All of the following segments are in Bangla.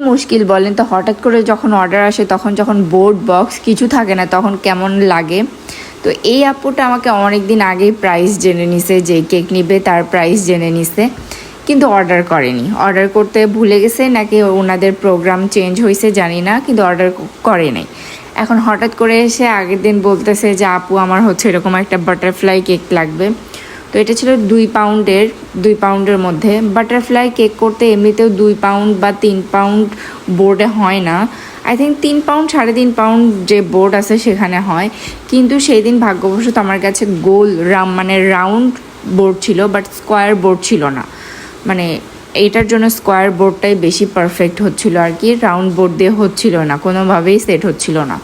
মুশকিল বলেন। তো হঠাৎ করে যখন অর্ডার আসে, তখন যখন বোর্ড বক্স কিছু থাকে না, তখন কেমন লাগে? তো এই আপুটা আমাকে অনেক দিন আগেই প্রাইস জেনে নিছে যে কেক নিবে, তার প্রাইস জেনে নিছে। কিন্তু অর্ডার করেনি। অর্ডার করতে ভুলে গেছে, নাকি ওনাদের প্রোগ্রাম চেঞ্জ হয়েছে জানি না, কিন্তু অর্ডার করে নাই। এখন হঠাৎ করে এসে আগের দিন বলতেছে যে, আপু, আমার হচ্ছে এরকম একটা বাটারফ্লাই কেক লাগবে। তো এটা ছিল দুই পাউন্ডের দুই পাউন্ডের মধ্যে। বাটারফ্লাই কেক করতে এমনিতেও দুই পাউন্ড বা তিন পাউন্ড বোর্ডে হয় না। আই থিঙ্ক তিন পাউন্ড, সাড়ে তিন পাউন্ড যে বোর্ড আছে সেখানে হয়। কিন্তু সেই দিন ভাগ্যবশত আমার কাছে গোল, রাম মানে রাউন্ড বোর্ড ছিল বাট স্কোয়ার বোর্ড ছিল না। মানে এইটার জন্য স্কোয়ার বোর্ডটাই বেশি পারফেক্ট হচ্ছিল আর কি। রাউন্ড বোর্ড দিয়ে হচ্ছিল না, কোনোভাবেই সেট হচ্ছিল না।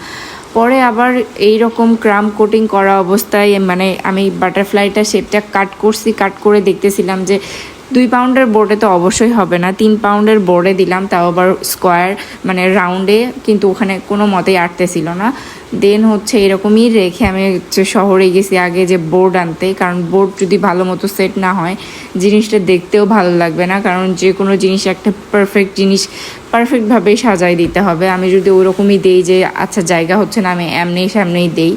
পরে আবার এই রকম ক্রাম কোটিং করা অবস্থায় মানে আমি বাটারফ্লাইটা শেপটা কাট করছি কাট করে দেখতেছিলাম যে দুই পাউন্ডের বোর্ডে তো অবশ্যই হবে না। তিন পাউন্ডের বোর্ডে দিলাম, তাও আবার স্কোয়ার মানে রাউন্ডে কিন্তু ওখানে কোনো মতেই আটতেছিল না। দেন হচ্ছে এরকমই রেখে আমি হচ্ছে শহরে গেছি আগে যে বোর্ড আনতে, কারণ বোর্ড যদি ভালো মতো সেট না হয়, জিনিসটা দেখতেও ভালো লাগবে না। কারণ যে কোনো জিনিস একটা পারফেক্ট জিনিস পারফেক্টভাবে সাজাই দিতে হবে। আমি যদি ওরকমই দেই যে আচ্ছা জায়গা হচ্ছে না, আমি এমনি সামনেই দেই,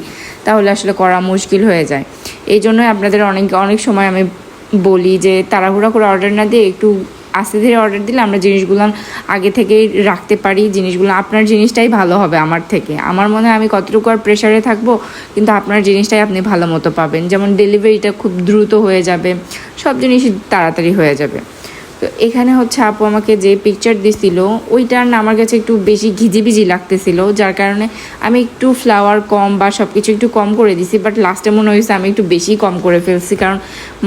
তাহলে আসলে করা মুশকিল হয়ে যায়। এই জন্যই আপনাদের অনেক অনেক সময় আমি বলি যে তাড়াহুড়া করে অর্ডার না দিয়ে একটু আস্তে ধীরে অর্ডার দিলে আমরা জিনিসগুলো আগে থেকেই রাখতে পারি, জিনিসগুলো আপনার জিনিসটাই ভালো হবে আমার থেকে। আমার মনে হয় আমি কতটুকু আর প্রেশারে থাকব, কিন্তু আপনার জিনিসটাই আপনি ভালো মতো পাবেন। যেমন ডেলিভারিটা খুব দ্রুত হয়ে যাবে, সব জিনিসই তাড়াতাড়ি হয়ে যাবে। তো এখানে হচ্ছে আপু আমাকে যে পিকচার দিছিল, ওইটার না আমার কাছে একটু বেশি ঘিজিবিজি লাগতেছিল, যার কারণে আমি একটু ফ্লাওয়ার কম বা সব কিছু একটু কম করে দিছি বাট লাস্টে মনে হয়েছে আমি একটু বেশি কম করে ফেলছি, কারণ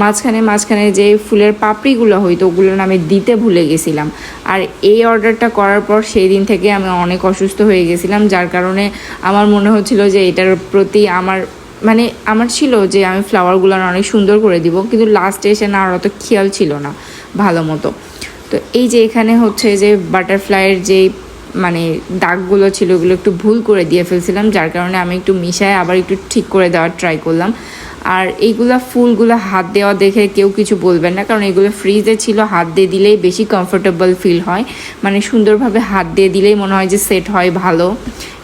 মাঝখানে মাঝখানে যে ফুলের পাপড়িগুলো হইতো, ওগুলো আমি দিতে ভুলে গেছিলাম। আর এই অর্ডারটা করার পর সেই দিন থেকে আমি অনেক অসুস্থ হয়ে গেছিলাম, যার কারণে আমার মনে হচ্ছিল যে এটার প্রতি আমার মানে আমার ছিল যে আমি ফ্লাওয়ারগুলো অনেক সুন্দর করে দিব, কিন্তু লাস্টে এসে না আর অত খেয়াল ছিল না। ভালো মতো। তো এই যে এখানে হচ্ছে যে বাটারফ্লাইয়ের যে মানে দাগগুলো ছিল, ওগুলো একটু ভুল করে দিয়ে ফেলছিলাম, যার কারণে আমি একটু মিশায় আবার একটু ঠিক করে দেওয়ার ট্রাই করলাম। আর এইগুলা ফুলগুলো হাত দেওয়া দেখে কেউ কিছু বলবেন না, কারণ এগুলো ফ্রিজে ছিল, হাত দিয়ে দিলেই বেশি কমফোর্টেবল ফিল হয়। মানে সুন্দরভাবে হাত দিয়ে দিলেই মনে হয় যে সেট হয় ভালো।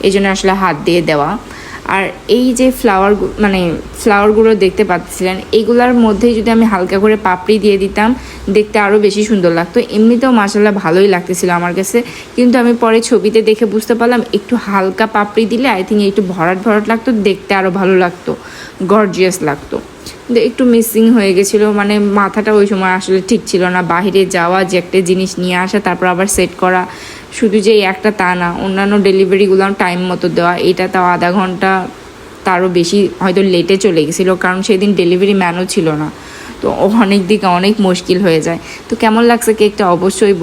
এই জন্য আসলে হাত দিয়ে দেওয়া। আর এই যে ফ্লাওয়ার মানে ফ্লাওয়ারগুলো দেখতে পাচ্ছিলেন এইগুলোর মধ্যেই যদি আমি হালকা করে পাপড়ি দিয়ে দিতাম, দেখতে আরও বেশি সুন্দর লাগতো। এমনিতেও মাসাল্লাহ ভালোই লাগতেছিল আমার কাছে। কিন্তু আমি পরে ছবিতে দেখে বুঝতে পারলাম, একটু হালকা পাপড়ি দিলে আই থিঙ্ক একটু ভরাট ভরাট লাগতো, দেখতে আরও ভালো লাগতো গর্জিয়াস লাগতো। একটু মিসিং হয়ে গেছিল মানে মাথাটা ওই সময় আসলে ঠিক ছিল না। বাহিরে যাওয়া, যে একটা জিনিস নিয়ে আসা, তারপর আবার সেট করা শুধু যে এই একটা তা না, অন্যান্য ডেলিভারিগুলো টাইম মতো দেওয়া, এটা তাও আধা ঘণ্টা তারও বেশি হয়তো লেটে চলে গেছিল, কারণ সেদিন ডেলিভারি ম্যানও ছিল না। তো অনেক দিকে অনেক মুশকিল হয়ে যায়। তো কেমন লাগছে কেকটা অবশ্যই